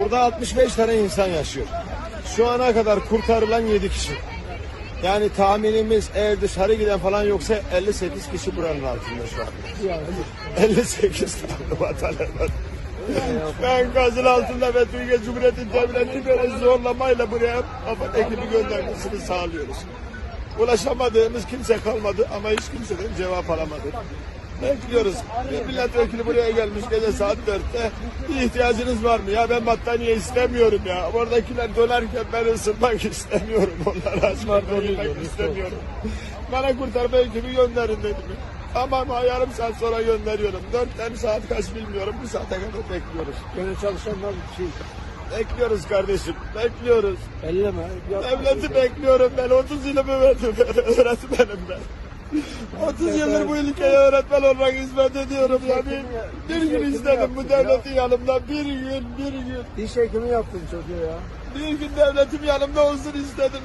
Burada 65 tane insan yaşıyor. Şu ana kadar kurtarılan 7 kişi. Yani tahminimiz eğer dışarı giden falan yoksa 58 kişi buranın altında şu an. 58 tane vatandaş. Ben gazın altında ve Türkiye Cumhuriyeti Devleti böyle zorlamayla buraya ekibi göndermesini sağlıyoruz. Ulaşamadığımız kimse kalmadı ama hiç kimseden cevap alamadık. Bekliyoruz. Bir milletvekili buraya gelmiş gece saat 4'te. Bir ihtiyacınız var mı? Ya ben battaniye istemiyorum ya. Oradakiler dönerken ben ısınmak istemiyorum. Onlara açmak istemiyorum. Bana kurtarma ekibi gönderin dedim. Tamam yarım saat sonra gönderiyorum. Dörtten saat kaç bilmiyorum. Bir saate kadar bekliyoruz. Gene çalışanlar şey, Bekliyoruz kardeşim. Bekliyoruz. elleme. Devleti bekliyorum ben. 30 yılımı verdim. Öğretmenim ben. 30 yıldır bu ülkeye öğretmen olarak hizmet ediyorum ya. Bir, bir gün istedim bu devletin yanımda. Bir gün, bir gün. Diş hekimi yaptın çocuğu ya. Bir gün devletim yanımda olsun istedim.